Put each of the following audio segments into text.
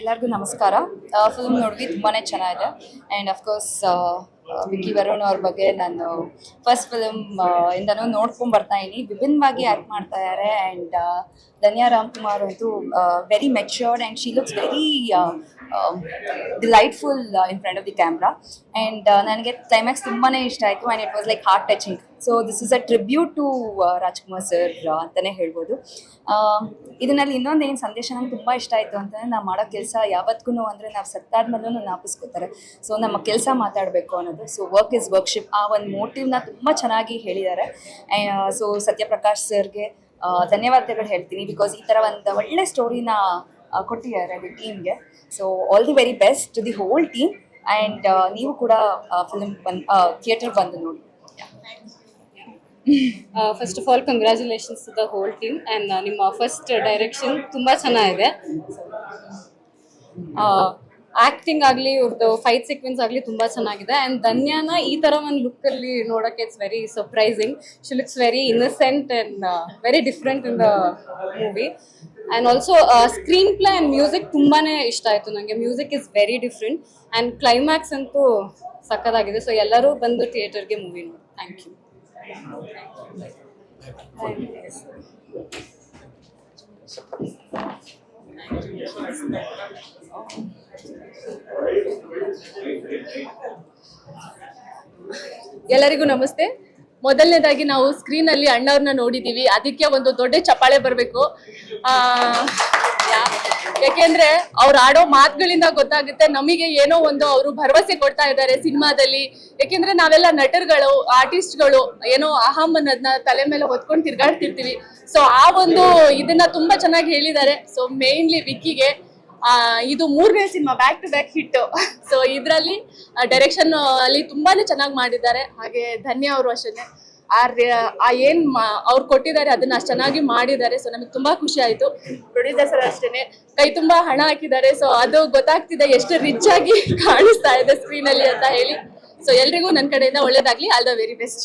ಎಲ್ಲರಿಗೂ ನಮಸ್ಕಾರ. ಫಿಲ್ಮ್ ನೋಡಿದ್ವಿ ತುಂಬಾನೇ ಚೆನ್ನಾಗಿದೆ. ಆ್ಯಂಡ್ ಅಫ್ಕೋರ್ಸ್ ವಿಕ್ಕಿ ವರುಣ್ ಅವ್ರ ಬಗ್ಗೆ ನಾನು ಫಸ್ಟ್ ಫಿಲ್ಮ್ ಇಂದನೂ ನೋಡ್ಕೊಂಡ್ ಬರ್ತಾ ಇದ್ದೀನಿ ವಿಭಿನ್ನವಾಗಿ ಆ್ಯಕ್ಟ್ ಮಾಡ್ತಾ ಇದ್ದಾರೆ ಆ್ಯಂಡ್ ಧನ್ಯಾ ರಾಮ್ಕುಮಾರ್ ಅಂತೂ very matured and she looks very delightful in front of the camera and ನನಗೆ ಕ್ಲೈಮ್ಯಾಕ್ಸ್ ತುಂಬಾ ಇಷ್ಟ ಆಯಿತು and it was like heart touching so this is a tribute to Rajkumar sir ಅಂತಲೇ ಹೇಳ್ಬೋದು. ಇದರಲ್ಲಿ ಇನ್ನೊಂದು ಏನು ಸಂದೇಶ ನಂಗೆ ತುಂಬ ಇಷ್ಟ ಆಯಿತು ಅಂತಂದರೆ ನಾವು ಮಾಡೋ ಕೆಲಸ ಯಾವತ್ತಿಗೂ ಅಂದರೆ ನಾವು ಸತ್ತಾದ್ಮೇಲೂ ನಾಪಿಸ್ಕೋತಾರೆ. ಸೊ ನಮ್ಮ ಕೆಲಸ ಮಾತಾಡಬೇಕು ಅನ್ನೋದು. ಸೊ ವರ್ಕ್ ಇಸ್ ವರ್ಕ್ಶಿಪ್ ಆ ಒಂದು ಮೋಟಿವ್ನ ತುಂಬ ಚೆನ್ನಾಗಿ ಹೇಳಿದ್ದಾರೆ. ಸೊ ಸತ್ಯಪ್ರಕಾಶ್ ಸರ್ಗೆ ಧನ್ಯವಾದಗಳು ಹೇಳ್ತೀನಿ ಬಿಕಾಸ್ ಈ ಥರ ಒಂದು ಒಳ್ಳೆ ಸ್ಟೋರಿನ ಕೊಟ್ಟಿದ್ದಾರೆ ಟೀಮ್ಗೆ so all the very best to the whole team and ನೀವು ಕೂಡ ಫಿಲ್ಮ್ ಬಂದು ಥಿಯೇಟರ್ ಬಂದು ನೋಡಿ. First of all congratulations to the whole team and ನಿಮ್ಮ ಫಸ್ಟ್ ಡೈರೆಕ್ಷನ್ ತುಂಬ ಚೆನ್ನಾಗಿದೆ. ಆಕ್ಟಿಂಗ್ ಆಗಲಿ ಇವ್ರದ್ದು ಫೈಟ್ ಸೀಕ್ವೆನ್ಸ್ ಆಗಲಿ ತುಂಬ ಚೆನ್ನಾಗಿದೆ. ಆ್ಯಂಡ್ ಧನ್ಯಾನ ಈ ಥರ ಒಂದು ಲುಕ್ಕಲ್ಲಿ ನೋಡೋಕ್ಕೆ it's very surprising she looks very innocent and very different in the movie and also screenplay and music ತುಂಬಾ ಇಷ್ಟ ಆಯಿತು ನನಗೆ music is very different and climax ಅಂತೂ ಸಕ್ಕತ್ತಾಗಿದೆ ಸೊ ಎಲ್ಲರೂ ಬಂದು ಥಿಯೇಟರ್ಗೆ ಮೂವಿ ನೋಡಿ. ಥ್ಯಾಂಕ್ ಯು ಎಲ್ಲರಿಗೂ ನಮಸ್ತೆ. ಮೊದಲನೇದಾಗಿ ನಾವು ಸ್ಕ್ರೀನ್ ಅಲ್ಲಿ ಅಣ್ಣವ್ರನ್ನ ನೋಡಿದೀವಿ. ಅದಕ್ಕೆ ಒಂದು ದೊಡ್ಡ ಚಪ್ಪಾಳೆ ಬರಬೇಕು. ಯಾಕೆಂದ್ರೆ ಅವ್ರು ಆಡೋ ಮಾತುಗಳಿಂದ ಗೊತ್ತಾಗುತ್ತೆ, ನಮಗೆ ಏನೋ ಒಂದು ಅವರು ಭರವಸೆ ಕೊಡ್ತಾ ಇದ್ದಾರೆ ಸಿನಿಮಾದಲ್ಲಿ. ಯಾಕೆಂದ್ರೆ ನಾವೆಲ್ಲ ನಟರುಗಳು, ಆರ್ಟಿಸ್ಟ್ಗಳು, ಏನೋ ಅಹಂ ಅನ್ನೋದನ್ನ ತಲೆ ಮೇಲೆ ಹೊತ್ಕೊಂಡು ತಿರ್ಗಾಡ್ತಿರ್ತೀವಿ. ಸೊ ಆ ಒಂದು ಇದನ್ನ ತುಂಬಾ ಚೆನ್ನಾಗಿ ಹೇಳಿದ್ದಾರೆ. ಸೊ ಮೇನ್ಲಿ ವಿಕ್ಕಿಗೆ ಇದು ಮೂರನೇ cinema back to back hit so ಇದರಲ್ಲಿ ಡೈರೆಕ್ಷನ್ ಅಲ್ಲಿ ತುಂಬಾನೇ ಚೆನ್ನಾಗಿ ಮಾಡಿದ್ದಾರೆ. ಹಾಗೆ ಧನ್ಯ ಅವರು ಅಷ್ಟೇ ಆ, ಏನ್ ಅವ್ರು ಕೊಟ್ಟಿದ್ದಾರೆ ಅದನ್ನ ಅಷ್ಟು ಚೆನ್ನಾಗಿ ಮಾಡಿದ್ದಾರೆ. ಸೊ ನಮಗೆ ತುಂಬಾ ಖುಷಿ ಆಯ್ತು. ಪ್ರೊಡ್ಯೂಸರ್ ಸರ್ ಅಷ್ಟೇನೆ. ಕೈ ತುಂಬಾ ಹಣ ಹಾಕಿದ್ದಾರೆ. ಸೊ ಅದು ಗೊತ್ತಾಗ್ತಿದೆ ಎಷ್ಟು ರಿಚ್ ಆಗಿ ಕಾಣಿಸ್ತಾ ಇದೆ ಸ್ಕ್ರೀನ್ ಅಲ್ಲಿ ಅಂತ ಹೇಳಿ. ಸೊ ಎಲ್ರಿಗೂ ನನ್ನ ಕಡೆಯಿಂದ ಒಳ್ಳೇದಾಗ್ಲಿ. ಆಲ್ ದ ವೆರಿ ಬೆಸ್ಟ್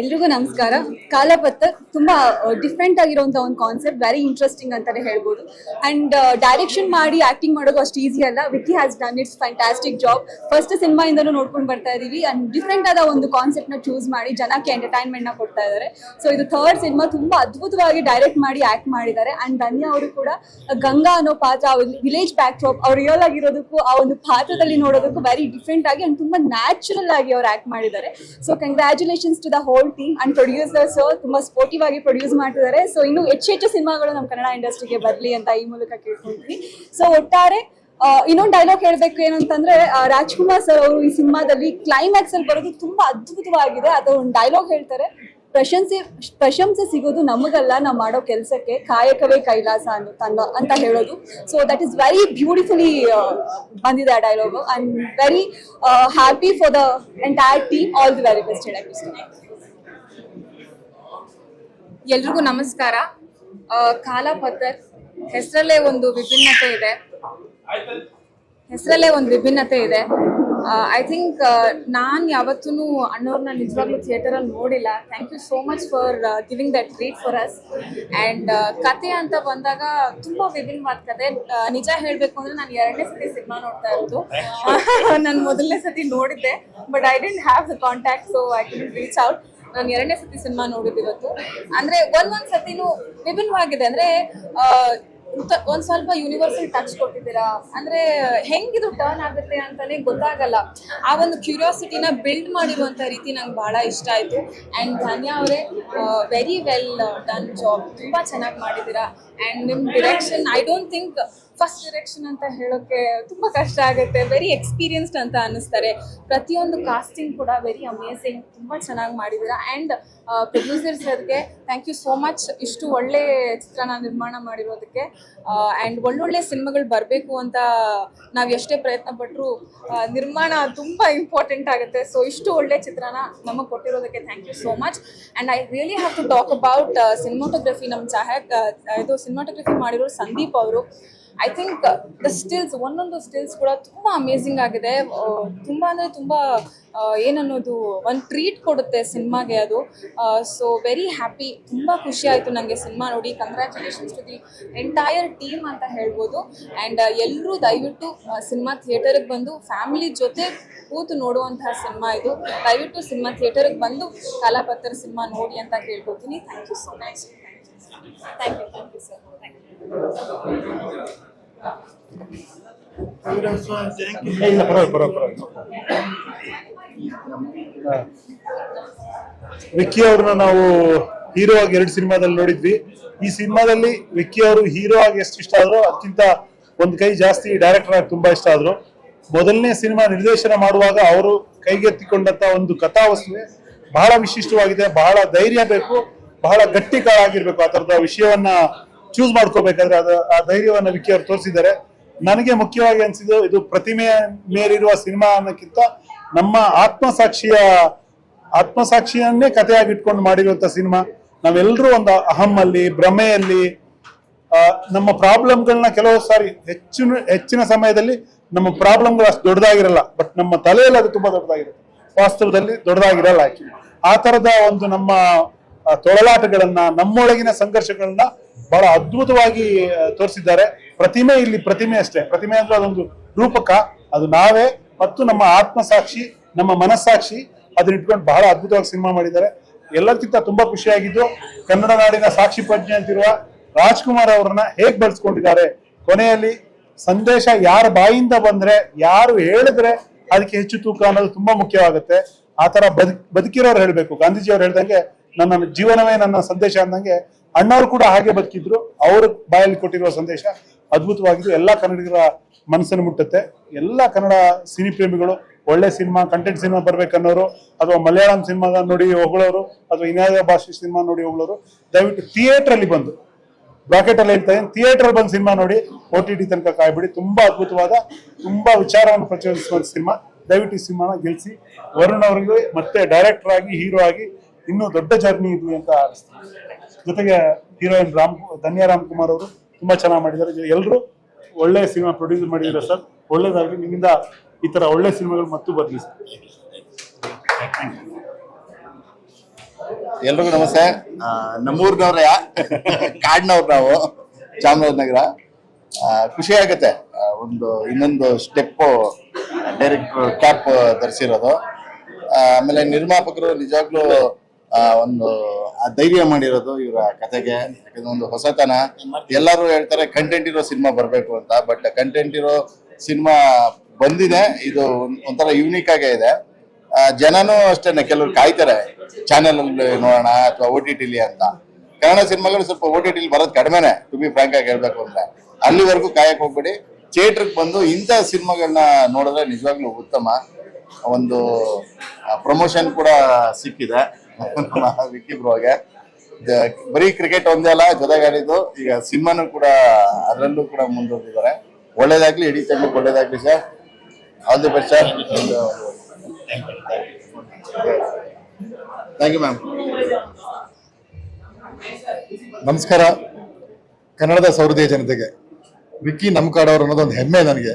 ಎಲ್ರಿಗೂ ನಮಸ್ಕಾರ. ಕಾಲಪತ್ತ ತುಂಬಾ ಡಿಫ್ರೆಂಟ್ ಆಗಿರುವಂತ ಒಂದು ಕಾನ್ಸೆಪ್ಟ್ ವೆರಿ ಇಂಟ್ರೆಸ್ಟಿಂಗ್ ಅಂತಾನೆ ಹೇಳ್ಬೋದು. ಅಂಡ್ ಡೈರೆಕ್ಷನ್ ಮಾಡಿ ಆಕ್ಟಿಂಗ್ ಮಾಡೋದು ಅಷ್ಟು ಈಸಿ ಅಲ್ಲ. Vicky has done its fantastic job first cinema ಇಂದನೂ ನೋಡ್ಕೊಂಡು ಬರ್ತಾ ಇದೀವಿ. ಅಂಡ್ ಡಿಫ್ರೆಂಟ್ ಆದ ಒಂದು ಕಾನ್ಸೆಪ್ಟ್ನ ಚೂಸ್ ಮಾಡಿ ಜನಕ್ಕೆ ಎಂಟರ್ಟೈನ್ಮೆಂಟ್ನ ಕೊಡ್ತಾ ಇದ್ದಾರೆ ಸೊ ಇದು ಥರ್ಡ್ ಸಿನಿಮಾ ತುಂಬಾ ಅದ್ಭುತವಾಗಿ ಡೈರೆಕ್ಟ್ ಮಾಡಿ ಆಕ್ಟ್ ಮಾಡಿದ್ದಾರೆ. ಅಂಡ್ ಧನ್ಯಾ ಅವರು ಕೂಡ ಗಂಗಾ ಅನ್ನೋ ಪಾತ್ರ ವಿಲೇಜ್ ಬ್ಯಾಕ್ ಡ್ರಾಪ್ ಅವ್ರು ರಿಯಲ್ ಆಗಿರೋದಕ್ಕೂ, ಆ ಒಂದು ಪಾತ್ರದಲ್ಲಿ ನೋಡೋದಕ್ಕೂ ವೆರಿ ಡಿಫ್ರೆಂಟ್ ಆಗಿ ಅಂಡ್ ತುಂಬಾ ನ್ಯಾಚುರಲ್ ಆಗಿ ಅವ್ರು ಆಕ್ಟ್ ಮಾಡಿದ್ದಾರೆ. So congratulations to the whole team and producers ತುಂಬಾ ಸ್ಪೋರ್ಟಿವ್ ಆಗಿ ಪ್ರೊಡ್ಯೂಸ್ ಮಾಡ್ತಿದ್ದಾರೆ. ಸೊ ಇನ್ನು ಹೆಚ್ಚು ಹೆಚ್ಚು ಸಿನಿಮಾಗಳು ನಮ್ಮ ಕನ್ನಡ ಇಂಡಸ್ಟ್ರಿಗೆ ಬರಲಿ ಅಂತ ಈ ಮೂಲಕ ಕೇಳ್ಕೊಳ್ತೀನಿ ಸೊ ಒಟ್ಟಾರೆ ಇನ್ನೊಂದು ಡೈಲಾಗ್ ಹೇಳ್ಬೇಕು ಏನು ಅಂತಂದ್ರೆ ರಾಜ್ಕುಮಾರ್ ಸರ್ ಅವರು ಈ ಸಿನಿಮಾದಲ್ಲಿ ಕ್ಲೈಮ್ಯಾಕ್ಸ್ ಅಲ್ಲಿ ಬರೋದು ತುಂಬಾ ಅದ್ಭುತವಾಗಿದೆ. ಅದು ಒಂದು ಡೈಲಾಗ್ ಹೇಳ್ತಾರೆ. ಪ್ರಶಂಸೆ ಪ್ರಶಂಸೆ ಸಿಗೋದು ನಮಗಲ್ಲ, ನಾವು ಮಾಡೋ ಕೆಲಸಕ್ಕೆ. ಕಾಯಕವೇ ಕೈಲಾಸ ಅನ್ನೋ ತನ್ನ, ಅಂತ ಹೇಳೋದು. So that is very beautifully ಬಂದಿದೆ ಆ dialogue I am very happy for the entire team all the very best ಹೇಳಕ್ಕೆ ಎಲ್ರಿಗೂ ನಮಸ್ಕಾರ. ಕಾಲ ಪದ್ಧರ್ ಹೆಸರಲ್ಲೇ ಒಂದು ವಿಭಿನ್ನತೆ ಇದೆ. ಹೆಸರಲ್ಲೇ ಒಂದು ವಿಭಿನ್ನತೆ ಇದೆ. ಐ ಥಿಂಕ್ ನಾನು ಯಾವತ್ತೂ ಅಣ್ಣವ್ರನ್ನ ನಿಜವಾಗ್ಲೂ ಥಿಯೇಟರಲ್ಲಿ ನೋಡಿಲ್ಲ. Thank you so much for giving that treat for us and ಕತೆ ಅಂತ ಬಂದಾಗ ತುಂಬ ವಿಭಿನ್ನವಾದ ಕತೆ. ನಿಜ ಹೇಳಬೇಕು ಅಂದರೆ ನಾನು ಎರಡನೇ ಸತಿ ಸಿನಿಮಾ ನೋಡ್ತಾ ಇರೋದು ನಾನು ಮೊದಲನೇ ಸತಿ ನೋಡಿದ್ದೆ. But I didn't have the contact so I can reach out ನಾನು ಎರಡನೇ ಸತಿ ಸಿನಿಮಾ ನೋಡಿದ್ದು ಇವತ್ತು. ಅಂದ್ರೆ ಒಂದೊಂದ್ ಸತಿನೂ ವಿಭಿನ್ನವಾಗಿದೆ. ಅಂದ್ರೆ ಒಂದ್ ಸ್ವಲ್ಪ ಯೂನಿವರ್ಸಲ್ ಟಚ್ ಕೊಟ್ಟಿದ್ದೀರಾ? ಅಂದ್ರೆ, ಹೆಂಗಿದು ಟರ್ನ್ ಆಗುತ್ತೆ ಅಂತಾನೆ ಗೊತ್ತಾಗಲ್ಲ. ಆ ಒಂದು ಕ್ಯೂರಿಯಾಸಿಟಿನ ಬಿಲ್ಡ್ ಮಾಡಿರುವಂತ ರೀತಿ ನಂಗೆ ಬಹಳ ಇಷ್ಟ ಆಯ್ತು. ಅಂಡ್ ಧನ್ಯಾ ಅವರೇ ವೆರಿ ವೆಲ್ ಡನ್ ಜಾಬ್ ತುಂಬಾ ಚೆನ್ನಾಗಿ ಮಾಡಿದ್ದೀರಾ. ಅಂಡ್ ನಿಮ್ direction I don't think first direction ಅಂತ ಹೇಳೋಕೆ ತುಂಬಾ ಕಷ್ಟ ಆಗುತ್ತೆ. ವೆರಿ ಎಕ್ಸ್ಪೀರಿಯನ್ಸ್ಡ್ ಅಂತ ಅನ್ನಿಸ್ತಾರೆ. ಪ್ರತಿಯೊಂದು ಕಾಸ್ಟಿಂಗ್ ಕೂಡ ವೆರಿ ಅಮೇಸಿಂಗ್ ತುಂಬಾ ಚೆನ್ನಾಗಿ ಮಾಡಿದ್ದೀರಾ. ಆ್ಯಂಡ್ ಪ್ರೊಡ್ಯೂಸರ್ಸ್ ಸರ್ಗೆ ಥ್ಯಾಂಕ್ ಯು ಸೋ ಮಚ್ ಇಷ್ಟು ಒಳ್ಳೆ ಚಿತ್ರನ ನಿರ್ಮಾಣ ಮಾಡಿರೋದಕ್ಕೆ. ಆ್ಯಂಡ್ ಒಳ್ಳೊಳ್ಳೆ ಸಿನಿಮಾಗಳು ಬರಬೇಕು ಅಂತ ನಾವು ಎಷ್ಟೇ ಪ್ರಯತ್ನ ಪಟ್ಟರು ನಿರ್ಮಾಣ ತುಂಬ ಇಂಪಾರ್ಟೆಂಟ್ ಆಗುತ್ತೆ. ಸೊ ಇಷ್ಟು ಒಳ್ಳೆ ಚಿತ್ರನ ನಮಗೆ ಕೊಟ್ಟಿರೋದಕ್ಕೆ thank you so much and I really have to talk about cinematography ನಮ್ಮ ಚಾಹಕ್ ಇದು ಸಿನಿಮಾಟೋಗ್ರಫಿ ಮಾಡಿರೋ ಸಂದೀಪ್ ಅವರು. ಐ ಥಿಂಕ್ ದ ಸ್ಟಿಲ್ಸ್ ಒಂದೊಂದು ಸ್ಟಿಲ್ಸ್ ಕೂಡ ತುಂಬ ಅಮೇಝಿಂಗ್ ಆಗಿದೆ. ತುಂಬ ಅಂದರೆ ತುಂಬ ಏನನ್ನೋದು, ಒಂದು ಟ್ರೀಟ್ ಕೊಡುತ್ತೆ ಸಿನಿಮಾಗೆ ಅದು. ಸೊ ವೆರಿ ಹ್ಯಾಪಿ ತುಂಬ ಖುಷಿ ಆಯಿತು ನನಗೆ ಸಿನಿಮಾ ನೋಡಿ. Congratulations to the entire team ಅಂತ ಹೇಳ್ಬೋದು. ಆ್ಯಂಡ್ ಎಲ್ಲರೂ ದಯವಿಟ್ಟು ಸಿನಿಮಾ ಥಿಯೇಟರ್ಗೆ ಬಂದು ಫ್ಯಾಮಿಲಿ ಜೊತೆ ಕೂತು ನೋಡುವಂತಹ ಸಿನಿಮಾ ಇದು. ದಯವಿಟ್ಟು ಸಿನಿಮಾ ಥಿಯೇಟರ್ಗೆ ಬಂದು ಕಲಾಪತ್ರ ಸಿನಿಮಾ ನೋಡಿ ಅಂತ ಕೇಳ್ಕೊತೀನಿ thank you so much thank you thank you sir Vicky ಅವ್ರನ್ನ ನಾವು ಹೀರೋ ಆಗಿ ಎರಡು ಸಿನಿಮಾದಲ್ಲಿ ನೋಡಿದ್ವಿ ಈ ಸಿನಿಮಾದಲ್ಲಿ ವಿಕ್ಕಿ ಅವರು ಹೀರೋ ಆಗಿ ಎಷ್ಟು ಇಷ್ಟ ಆದ್ರು ಅದಕ್ಕಿಂತ ಒಂದ್ ಕೈ ಜಾಸ್ತಿ ಡೈರೆಕ್ಟರ್ ಆಗಿ ತುಂಬಾ ಇಷ್ಟ ಆದ್ರು ಮೊದಲನೇ ಸಿನಿಮಾ ನಿರ್ದೇಶನ ಮಾಡುವಾಗ ಅವರು ಕೈಗೆತ್ತಿಕೊಂಡಂತ ಒಂದು ಕಥಾವಸ್ತುವೆ ಬಹಳ ವಿಶಿಷ್ಟವಾಗಿದೆ ಬಹಳ ಧೈರ್ಯ ಬೇಕು ಬಹಳ ಗಟ್ಟಿ ಕಾಳಾಗಿರ್ಬೇಕು ಆ ತರದ ವಿಷಯವನ್ನ ಚೂಸ್ ಮಾಡ್ಕೋಬೇಕಾದ್ರೆ ಅದು ಆ ಧೈರ್ಯವನ್ನು ವಿಕಿ ಅವರು ತೋರಿಸಿದ್ದಾರೆ. ನನಗೆ ಮುಖ್ಯವಾಗಿ ಅನಿಸಿದ್ದು ಇದು ಪ್ರತಿಮೆಯ ಮೇಲಿರುವ ಸಿನಿಮಾ ಅನ್ನೋಕ್ಕಿಂತ ನಮ್ಮ ಆತ್ಮಸಾಕ್ಷಿಯ, ಆತ್ಮಸಾಕ್ಷಿಯನ್ನೇ ಕಥೆಯಾಗಿಟ್ಕೊಂಡು ಮಾಡಿರುವಂತ ಸಿನಿಮಾ. ನಾವೆಲ್ಲರೂ ಒಂದು ಅಹಮ್ಮಲ್ಲಿ, ಭ್ರಮೆಯಲ್ಲಿ ನಮ್ಮ ಪ್ರಾಬ್ಲಮ್ಗಳನ್ನ ಕೆಲವು ಸಾರಿ ಹೆಚ್ಚಿನ ಹೆಚ್ಚಿನ ಸಮಯದಲ್ಲಿ ನಮ್ಮ ಪ್ರಾಬ್ಲಮ್ಗಳು ಅಷ್ಟು ದೊಡ್ಡದಾಗಿರಲ್ಲ, ಬಟ್ ನಮ್ಮ ತಲೆಯಲ್ಲಿ ಅದು ತುಂಬಾ ದೊಡ್ಡದಾಗಿರುತ್ತೆ. ವಾಸ್ತವದಲ್ಲಿ ದೊಡ್ಡದಾಗಿರಲ್ಲ ಆ ತರದ ಒಂದು ನಮ್ಮ ತೊಳಲಾಟಗಳನ್ನ, ನಮ್ಮೊಳಗಿನ ಸಂಘರ್ಷಗಳನ್ನ ಬಹಳ ಅದ್ಭುತವಾಗಿ ತೋರಿಸಿದ್ದಾರೆ. ಪ್ರತಿಮೆ ಇಲ್ಲಿ, ಪ್ರತಿಮೆ ಅಷ್ಟೇ. ಪ್ರತಿಮೆ ಅಂದ್ರೆ ಅದೊಂದು ರೂಪಕ. ಅದು ನಾವೇ ಮತ್ತು ನಮ್ಮ ಆತ್ಮಸಾಕ್ಷಿ, ನಮ್ಮ ಮನಸ್ಸಾಕ್ಷಿ. ಅದನ್ನ ಇಟ್ಕೊಂಡು ಬಹಳ ಅದ್ಭುತವಾಗಿ ಸಿನಿಮಾ ಮಾಡಿದ್ದಾರೆ. ಎಲ್ಲಕ್ಕಿಂತ ತುಂಬಾ ಖುಷಿಯಾಗಿದ್ದು, ಕನ್ನಡ ನಾಡಿನ ಸಾಕ್ಷಿ ಪ್ರಜ್ಞೆ ಅಂತಿರುವ ರಾಜ್ಕುಮಾರ್ ಅವರನ್ನ ಹೇಗ್ ಬಳಸ್ಕೊಂಡಿದ್ದಾರೆ? ಕೊನೆಯಲ್ಲಿ ಸಂದೇಶ ಯಾರ ಬಾಯಿಂದ ಬಂದ್ರೆ, ಯಾರು ಹೇಳಿದ್ರೆ ಅದಕ್ಕೆ ಹೆಚ್ಚು ತೂಕ ಅನ್ನೋದು ತುಂಬಾ ಮುಖ್ಯವಾಗುತ್ತೆ. ಆತರ ತರ ಬದುಕ್ ಬದುಕಿರೋರು ಹೇಳ್ಬೇಕು. ಗಾಂಧೀಜಿ ಅವ್ರು ಹೇಳ್ದಂಗೆ, ನನ್ನ ಜೀವನವೇ ನನ್ನ ಸಂದೇಶ ಅಂದಂಗೆ ಅಣ್ಣವ್ರು ಕೂಡ ಹಾಗೆ ಬದುಕಿದ್ರು. ಅವ್ರ ಬಾಯಲ್ಲಿ ಕೊಟ್ಟಿರುವ ಸಂದೇಶ ಅದ್ಭುತವಾಗಿದ್ದು ಎಲ್ಲಾ ಕನ್ನಡಿಗರ ಮನಸ್ಸನ್ನು ಮುಟ್ಟುತ್ತೆ. ಎಲ್ಲ ಕನ್ನಡ ಸಿನಿ ಪ್ರೇಮಿಗಳು, ಒಳ್ಳೆ ಸಿನಿಮಾ ಕಂಟೆಂಟ್ ಸಿನಿಮಾ ಬರ್ಬೇಕನ್ನೋರು, ಅಥವಾ ಮಲಯಾಳಂ ಸಿನಿಮಾ ನೋಡಿ ಹೊಗಳೋರು, ಅಥವಾ ಇನ್ಯಾವುದೇ ಭಾಷೆ ಸಿನಿಮಾ ನೋಡಿ ಹೊಗಳೋರು, ದಯವಿಟ್ಟು ಥಿಯೇಟರ್ ಅಲ್ಲಿ ಬಂದು ಬ್ರಾಕೆಟ್ ಅಲ್ಲಿ ಹೇಳ್ತಾ ಇದ್ದೀನಿ. ಥಿಯೇಟರ್ ಬಂದು ಸಿನಿಮಾ ನೋಡಿ ಓ ಟಿ ಟಿ ತನಕ ಕಾಯ್ಬಿಡಿ. ತುಂಬಾ ಅದ್ಭುತವಾದ, ತುಂಬಾ ವಿಚಾರವನ್ನು ಪ್ರಚೋದಿಸುವ ಸಿನಿಮಾ. ದಯವಿಟ್ಟು ಸಿನಿಮಾನ ಗೆಲ್ಸಿ. ವರುಣ್ ಅವರಿಗೆ ಮತ್ತೆ ಡೈರೆಕ್ಟರ್ ಆಗಿ ಹೀರೋ ಆಗಿ ಇನ್ನೂ ದೊಡ್ಡ ಜರ್ನಿ ಇದು ಅಂತ ಅನಿಸ್ತದೆ. ಜೊತೆಗೆ ಹೀರೋಯಿನ್ ರಾಮ್, ಧನ್ಯ ರಾಮ್ ಕುಮಾರ್ ಅವರು ತುಂಬಾ ಚೆನ್ನಾಗಿ ಮಾಡಿದ್ದಾರೆ. ಎಲ್ಲರೂ ಒಳ್ಳೆ ಸಿನಿಮಾ ಪ್ರೊಡ್ಯೂಸ್ ಮಾಡಿದ್ದಾರೆ ಸರ್. ಒಳ್ಳೇದಾಗಲಿ, ನಿಮ್ಮಿಂದ ಈ ತರ ಒಳ್ಳೆ ಸಿನಿಮಾಗಳು ಮತ್ತೂ ಬರಲಿ ಸರ್ ಎಲ್ರಿಗೂ ನಮಸ್ತೆ. ನಮ್ಮೂರ್ನವ್ರ ಕಾಡ್ನವ್ರು ನಾವು, ಚಾಮರಾಜನಗರ. ಖುಷಿ ಆಗತ್ತೆ. ಒಂದು ಇನ್ನೊಂದು ಸ್ಟೆಪ್ ಡೈರೆಕ್ಟ್ ಕ್ಯಾಪ್ ಧರಿಸಿರೋದು ಆಮೇಲೆ ನಿರ್ಮಾಪಕರು ನಿಜವಾಗ್ಲೂ ಒಂದು ಆ ಧೈರ್ಯ ಮಾಡಿರೋದು ಇವರ ಕತೆಗೆ. ಯಾಕಂದ್ರೆ ಒಂದು ಹೊಸತನ. ಎಲ್ಲರೂ ಹೇಳ್ತಾರೆ ಕಂಟೆಂಟ್ ಇರೋ ಸಿನಿಮಾ ಬರಬೇಕು ಅಂತ ಬಟ್ ಕಂಟೆಂಟ್ ಇರೋ ಸಿನಿಮಾ ಬಂದಿದೆ. ಇದು ಒಂಥರ ಯೂನಿಕ್ ಆಗೇ ಇದೆ. ಆ, ಜನನೂ ಅಷ್ಟೇನೆ ಕೆಲವರು ಕಾಯ್ತಾರೆ ಚಾನೆಲ್ ಅಲ್ಲಿ ನೋಡೋಣ ಅಥವಾ ಓ ಟಿ ಟಿಲಿ ಅಂತ. ಕನ್ನಡ ಸಿನಿಮಾಗಳು ಸ್ವಲ್ಪ ಓ ಟಿ ಟಿಲಿ ಬರೋದು ಕಡಿಮೆನೆ ಟು ಬಿ ಫ್ರಾಂಕ್ ಆಗಿ ಹೇಳ್ಬೇಕು ಅಂದ್ರೆ. ಅಲ್ಲಿವರೆಗೂ ಕಾಯಕ್ ಹೋಗ್ಬೇಡಿ. ಥಿಯೇಟರ್ಗೆ ಬಂದು ಇಂಥ ಸಿನಿಮಾಗಳನ್ನ ನೋಡಿದ್ರೆ ನಿಜವಾಗ್ಲೂ ಉತ್ತಮ. ಒಂದು ಪ್ರಮೋಷನ್ ಕೂಡ ಸಿಕ್ಕಿದೆ. ನಮ್ಮ ವಿಕ್ಕಿ ಬ್ರೋಗೆ ಬರೀ ಕ್ರಿಕೆಟ್ ಒಂದೇ ಅಲ್ಲ ಜೊತೆಗಾಡಿದ್ದು ಈಗ ಸಿನಿಮಾನು ಕೂಡ ಅದರಲ್ಲೂ ಕೂಡ ಮುಂದುವರೆದಿದ್ದಾರೆ. ಒಳ್ಳೇದಾಗ್ಲಿ, ಇಡೀ ತಂಡಕ್ಕೆ ಒಳ್ಳೇದಾಗ್ಲಿ sir all the best sir thank you ma'am ನಮಸ್ಕಾರ. ಕನ್ನಡದ ಸೌಹೃದಯ ಜನತೆಗೆ. ವಿಕ್ಕಿ ನಮ್ಕಾಡವ್ರು ಅನ್ನೋದೊಂದು ಹೆಮ್ಮೆ ನನಗೆ.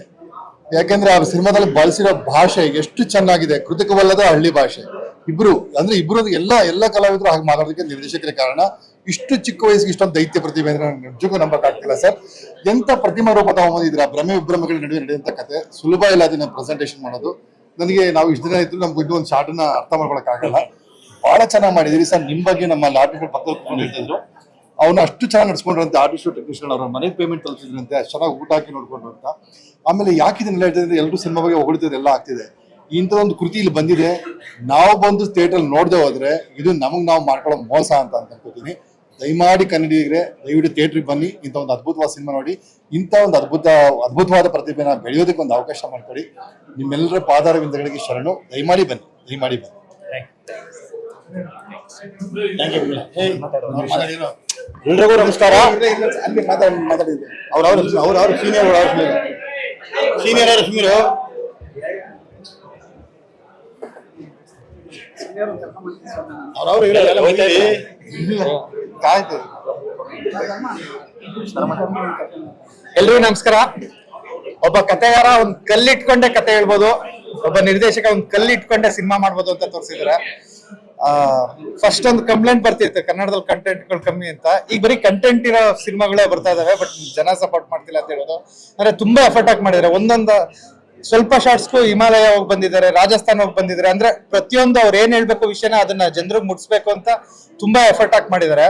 ಯಾಕೆಂದ್ರೆ ಆ ಸಿನಿಮಾದಲ್ಲಿ ಬಳಸಿರೋ ಭಾಷೆ ಎಷ್ಟು ಚೆನ್ನಾಗಿದೆ. ಕೃತಕವಲ್ಲದ ಹಳ್ಳಿ ಭಾಷೆ. ಇಬ್ರು, ಅಂದ್ರೆ ಇಬ್ರು ಎಲ್ಲ ಎಲ್ಲ ಕಲಾವಿದರು ಹಾಗೆ ಮಾತಾಡೋದಕ್ಕೆ ನಿರ್ದೇಶಕರ ಕಾರಣ. ಇಷ್ಟು ಚಿಕ್ಕ ವಯಸ್ಸಿಗೆ ಇಷ್ಟೊಂದು ದೈತ್ಯ ಪ್ರತಿಭೆ ಅಂದ್ರೆ ನನಗೆ ನಿಜಕ್ಕೂ ನಂಬಕ್ಕಾಗ್ತಿಲ್ಲ ಸರ್. ಎಂತ ಪ್ರತಿಮಾ ರೂಪ ತಗೊಂಬಂದಿದ್ರ ಭ್ರಮೆ, ವಿಭ್ರಮಗಳ ನಡುವೆ ನಡೆಯುವಂತ ಕತೆ. ಸುಲಭ ಇಲ್ಲ ಅದನ್ನ ಪ್ರೆಸೆಂಟೇಷನ್ ಮಾಡೋದು. ನನಗೆ ನಾವು ಇಷ್ಟು ದಿನ ಇದ್ರು ನಮ್ಗೆ ಒಂದು ಶಾರ್ಟ್ನ ಅರ್ಥ ಮಾಡ್ಕೊಳಕ್ ಆಗಲ್ಲ. ಬಹಳ ಚೆನ್ನಾಗಿ ಮಾಡಿದ್ರಿ ಸರ್. ನಿಮ್ ಬಗ್ಗೆ ನಮ್ಮ ಆರ್ಟಿಸ್ಟ್ ಪಕ್ಕದಲ್ಲಿ ಹೇಳ್ತಿದ್ರು. ಅವನು ಅಷ್ಟು ಚೆನ್ನಾಗಿ ನಡ್ಸ್ಕೊಂಡ್ರಂತೆ ಆರ್ಟಿಸ್ಟ್ ಟೆಕ್ನಿಷಿಯನ್ ಅವ್ರ. ಮನೆಗೆ ಪೇಮೆಂಟ್ ತಲುಪಿದ್ರಂತೆ ಅಷ್ಟು ಚೆನ್ನಾಗಿ ಊಟ ಹಾಕಿ ನೋಡ್ಕೊಂಡ್ರಂತ. ಆಮೇಲೆ ಯಾಕೆ ಇದನ್ನೆಲ್ಲ ಹೇಳ್ತಿದ್ರೆ ಎಲ್ಲರೂ ಸಿನಿಮಾ ಬಗ್ಗೆ ಹೊಗಳಿದ್ರೆ ಎಲ್ಲ ಆಗ್ತಿದೆ. ಇಂಥ ಒಂದು ಕೃತಿ ಇಲ್ಲಿ ಬಂದಿದೆ. ನಾವು ಬಂದು ಥಿಯೇಟರ್ ನೋಡದೆ ಹೋದ್ರೆ ಇದು ನಮಗೆ ನಾವು ಮಾಡ್ಕೊಳ್ಳೋ ಮೋಸ ಅಂತ ಅಂತ ಅನ್ಕೋತೀನಿ. ದಯಮಾಡಿ ಕನ್ನಡಿಗರೆ ದಯವಿಟ್ಟು ಥಿಯೇಟ್ರಿಗೆ ಬನ್ನಿ. ಇಂಥ ಒಂದು ಅದ್ಭುತವಾದ ಸಿನಿಮಾ ನೋಡಿ. ಇಂಥ ಒಂದು ಅದ್ಭುತ ಅದ್ಭುತವಾದ ಪ್ರತಿಭೆನ ಬೆಳೆಯೋದಕ್ಕೆ ಒಂದು ಅವಕಾಶ ಮಾಡ್ಕೊಡಿ. ನಿಮ್ಮೆಲ್ಲರ ಪಾದಾರವಿಂದಗಳಿಗೆ ಶರಣು. ದಯಮಾಡಿ ಬನ್ನಿ. ದಯಮಾಡಿ ಬನ್ನಿ. ಎಲ್ರಿಗೂ ನಮಸ್ಕಾರ. ಅಲ್ಲಿ ಮಾತಾಡಿ ಮಾತಾಡಿದ್ರು ಅವ್ರ ಅವ್ರ ಅವ್ರ ಅವ್ರ ಸೀನಿಯರ್ ಸೀನಿಯರ್ ಅವ್ರ ಸೀನಿಯರ್ ಎಲ್ರಿಗೂ ನಮಸ್ಕಾರ. ಒಬ್ಬ ಕತೆಗಾರ ಒಂದ್ ಕಲ್ಲಿಟ್ಕೊಂಡೆ ಕತೆ ಹೇಳ್ಬೋದು. ಒಬ್ಬ ನಿರ್ದೇಶಕ ಒಂದ್ ಕಲ್ಲಿಟ್ಕೊಂಡೆ ಸಿನಿಮಾ ಮಾಡ್ಬೋದು ಅಂತ ತೋರಿಸಿದ್ರೆ. ಫಸ್ಟ್ ಒಂದು ಕಂಪ್ಲೇಂಟ್ ಬರ್ತಿತ್ತು, ಕನ್ನಡದಲ್ಲಿ ಕಂಟೆಂಟ್ಗಳು ಕಮ್ಮಿ ಅಂತ. ಈಗ ಬರೀ ಕಂಟೆಂಟ್ ಇರೋ ಸಿನಿಮಾಗಳೇ ಬರ್ತಾ ಇದಾವೆ ಬಟ್ ಜನ ಸಪೋರ್ಟ್ ಮಾಡ್ತಿಲ್ಲ ಅಂತ ಹೇಳೋದು ಅಂದ್ರೆ ತುಂಬಾ ಎಫರ್ಟ್ ಹಾಕಿ ಮಾಡಿದ್ರೆ. ಒಂದೊಂದು ಸ್ವಲ್ಪ ಶಾರ್ಟ್ಸ್ಗೂ ಹಿಮಾಲಯ ಹೋಗಿ ಬಂದಿದ್ದಾರೆ, ರಾಜಸ್ಥಾನ ಹೋಗಿ ಬಂದಿದ್ದಾರೆ. ಅಂದ್ರೆ ಪ್ರತಿಯೊಂದು ಅವ್ರು ಏನ್ ಹೇಳ್ಬೇಕು ವಿಷಯನ ಅದನ್ನ ಜನರಿಗೆ ಮುಟ್ಸ್ಬೇಕು ಅಂತ ತುಂಬಾ ಎಫರ್ಟ್ ಹಾಕಿ ಮಾಡಿದ್ದಾರೆ.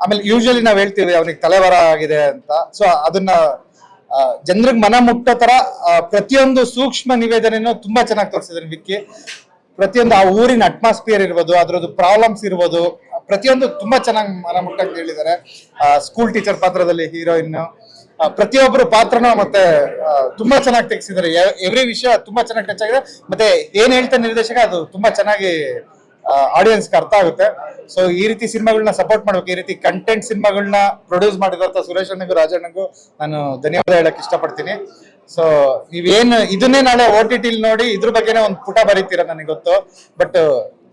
ಆಮೇಲೆ ಯೂಶಲಿ ನಾವ್ ಹೇಳ್ತೀವಿ ಅವ್ನಿಗೆ ತಲೆವರ ಆಗಿದೆ ಅಂತ. ಸೊ ಅದನ್ನ ಜನರಿಗೆ ಮನ ಮುಟ್ಟೋ ತರ ಪ್ರತಿಯೊಂದು ಸೂಕ್ಷ್ಮ ನಿವೇದನೆನೂ ತುಂಬಾ ಚೆನ್ನಾಗಿ ತೋರಿಸಿದ್ರು ವಿಕ್ಕಿ. ಪ್ರತಿಯೊಂದು ಆ ಊರಿನ ಅಟ್ಮಾಸ್ಫಿಯರ್ ಇರ್ಬೋದು, ಅದ್ರದ್ದು ಪ್ರಾಬ್ಲಮ್ಸ್ ಇರ್ಬೋದು, ಪ್ರತಿಯೊಂದು ತುಂಬಾ ಚೆನ್ನಾಗಿ ಮನ ಮುಟ್ಟಕ್ಕೆ ಹೇಳಿದ್ದಾರೆ. ಸ್ಕೂಲ್ ಟೀಚರ್ ಪಾತ್ರದಲ್ಲಿ ಹೀರೋಯಿನ್ ಪ್ರತಿಯೊಬ್ಬರು ಪಾತ್ರನ ಮತ್ತೆ ತುಂಬಾ ಚೆನ್ನಾಗಿ ತೆಗೆಸಿದ್ದಾರೆ. ಎವ್ರಿ ವಿಷಯ ತುಂಬಾ ಚೆನ್ನಾಗಿ ಟಚ್ ಆಗಿದೆ. ಮತ್ತೆ ಏನ್ ಹೇಳ್ತಾ ನಿರ್ದೇಶಕ, ಅದು ತುಂಬಾ ಚೆನ್ನಾಗಿ ಆಡಿಯನ್ಸ್ಗೆ ಅರ್ಥ ಆಗುತ್ತೆ. ಸೊ ಈ ರೀತಿ ಸಿನಿಮಾಗಳನ್ನ ಸಪೋರ್ಟ್ ಮಾಡ್ಬೇಕು. ಈ ರೀತಿ ಕಂಟೆಂಟ್ ಸಿನಿಮಾಗಳನ್ನ ಪ್ರೊಡ್ಯೂಸ್ ಮಾಡಿದಂತ ಸುರೇಶ್ ಅಣ್ಣಗೂ ರಾಜಣ್ಣಗೂ ನಾನು ಧನ್ಯವಾದ ಹೇಳಕ್ ಇಷ್ಟಪಡ್ತೀನಿ. ಸೊ ನೀವೇನು, ಇದನ್ನೇ ನಾಳೆ ಓ ಟಿ ಟಿಲಿ ನೋಡಿ ಇದ್ರ ಬಗ್ಗೆನೇ ಒಂದು ಪುಟ ಬರೀತೀರ ನನಗೆ ಗೊತ್ತು. ಬಟ್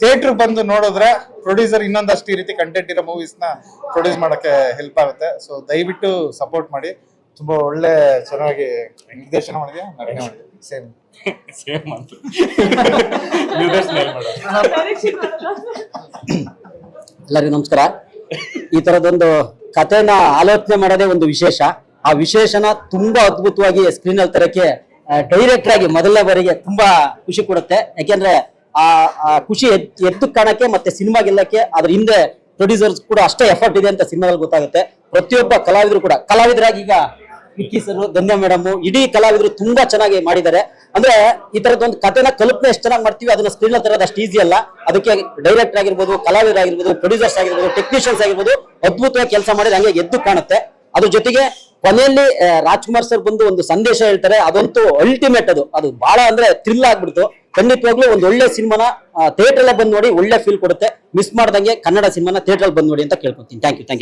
ಥಿಯೇಟರ್ ಬಂದು ನೋಡಿದ್ರೆ ಪ್ರೊಡ್ಯೂಸರ್ ಇನ್ನೊಂದಷ್ಟು ಈ ರೀತಿ ಕಂಟೆಂಟ್ ಇರೋ ಮೂವೀಸ್ನ ಪ್ರೊಡ್ಯೂಸ್ ಮಾಡಕ್ಕೆ ಹೆಲ್ಪ್ ಆಗುತ್ತೆ. ಸೊ ದಯವಿಟ್ಟು ಸಪೋರ್ಟ್ ಮಾಡಿ. ತುಂಬಾ ಒಳ್ಳೆ ಚೆನ್ನಾಗಿ ನಿರ್ದೇಶನ ಮಾಡಿದೆ ನಟನೆ ಮಾಡಿದೆ ಸೇಮ್ ಸೇಮ್ ಅಂತ. ನಿರ್ದೇಶನ? ಎಲ್ಲರಿಗೂ ನಮಸ್ಕಾರ. ಈ ತರದೊಂದು ಕಥೆನ ಆಲೋಚನೆ ಮಾಡೋದೇ ಒಂದು ವಿಶೇಷ. ಆ ವಿಶೇಷನ ತುಂಬಾ ಅದ್ಭುತವಾಗಿ ಸ್ಕ್ರೀನ್ ಅಲ್ಲಿ ತರಕ್ಕೆ ಡೈರೆಕ್ಟ್ ಆಗಿ ಮೊದಲನೇ ಬಾರಿಗೆ ತುಂಬಾ ಖುಷಿ ಕೊಡುತ್ತೆ. ಯಾಕೆಂದ್ರೆ ಆ ಆ ಖುಷಿ ಎದ್- ಎದ್ದು ಕಾಣಕ್ಕೆ ಮತ್ತೆ ಸಿನಿಮಾ ಗೆಲ್ಲಕ್ಕೆ ಅದ್ರ ಹಿಂದೆ ಪ್ರೊಡ್ಯೂಸರ್ಸ್ ಕೂಡ ಅಷ್ಟೇ ಎಫರ್ಟ್ ಇದೆ ಅಂತ ಸಿನಿಮಾದಲ್ಲಿ ಗೊತ್ತಾಗುತ್ತೆ. ಪ್ರತಿಯೊಬ್ಬ ಕಲಾವಿದರು ಕೂಡ. ಕಲಾವಿದರಾಗಿ ಈಗ ವಿಕ್ಕಿ ಸರ್ ಧನ್ಯ ಮೇಡಮ್, ಇಡೀ ಕಲಾವಿದರು ತುಂಬಾ ಚೆನ್ನಾಗಿ ಮಾಡಿದ್ದಾರೆ. ಅಂದ್ರೆ ಈ ತರದೊಂದು ಕಥೆನ ಕಲ್ಪನೆ ಎಷ್ಟು ಚೆನ್ನಾಗಿ ಮಾಡ್ತೀವಿ, ಅದನ್ನ ಸ್ಕ್ರೀನ್ ತರೋದು ಅಷ್ಟು ಈಸಿ ಅಲ್ಲ. ಅದಕ್ಕೆ ಡೈರೆಕ್ಟರ್ ಆಗಿರ್ಬೋದು, ಕಲಾವಿದರಾಗಿರ್ಬೋದು ಪ್ರೊಡ್ಯೂಸರ್ಸ್ ಆಗಿರ್ಬೋದು ಟೆಕ್ನಿಷಿಯನ್ಸ್ ಆಗಿರ್ಬೋದು, ಅದ್ಭುತವಾಗಿ ಕೆಲಸ ಮಾಡಿದ್ರೆ ಹಂಗೆ ಎದ್ದು ಕಾಣುತ್ತೆ. ಅದ್ರ ಜೊತೆಗೆ ಕೊನೆಯಲ್ಲಿ ರಾಜ್ಕುಮಾರ್ ಸರ್ ಬಂದು ಒಂದು ಸಂದೇಶ ಹೇಳ್ತಾರೆ, ಅದಂತೂ ಅಲ್ಟಿಮೇಟ್ ಅದು. ಅದು ಬಹಳ ಅಂದ್ರೆ ಥ್ರಿಲ್ ಆಗ್ಬಿಡ್ತು. ಖಂಡಿತವಾಗ್ಲೂ ಒಂದು ಒಳ್ಳೆ ಸಿನಿಮಾನ ಥಿಯೇಟರ್ ಬಂದು ನೋಡಿ ಒಳ್ಳೆ ಫೀಲ್ ಕೊಡುತ್ತೆ. ಮಿಸ್ ಮಾಡ್ದಂಗೆ ಕನ್ನಡ ಸಿನಿಮಾನ ಥಿಯೇಟರ್ ಬಂದು ನೋಡಿ ಅಂತ ಕೇಳ್ಕೊತೀನಿ. Thank you thank you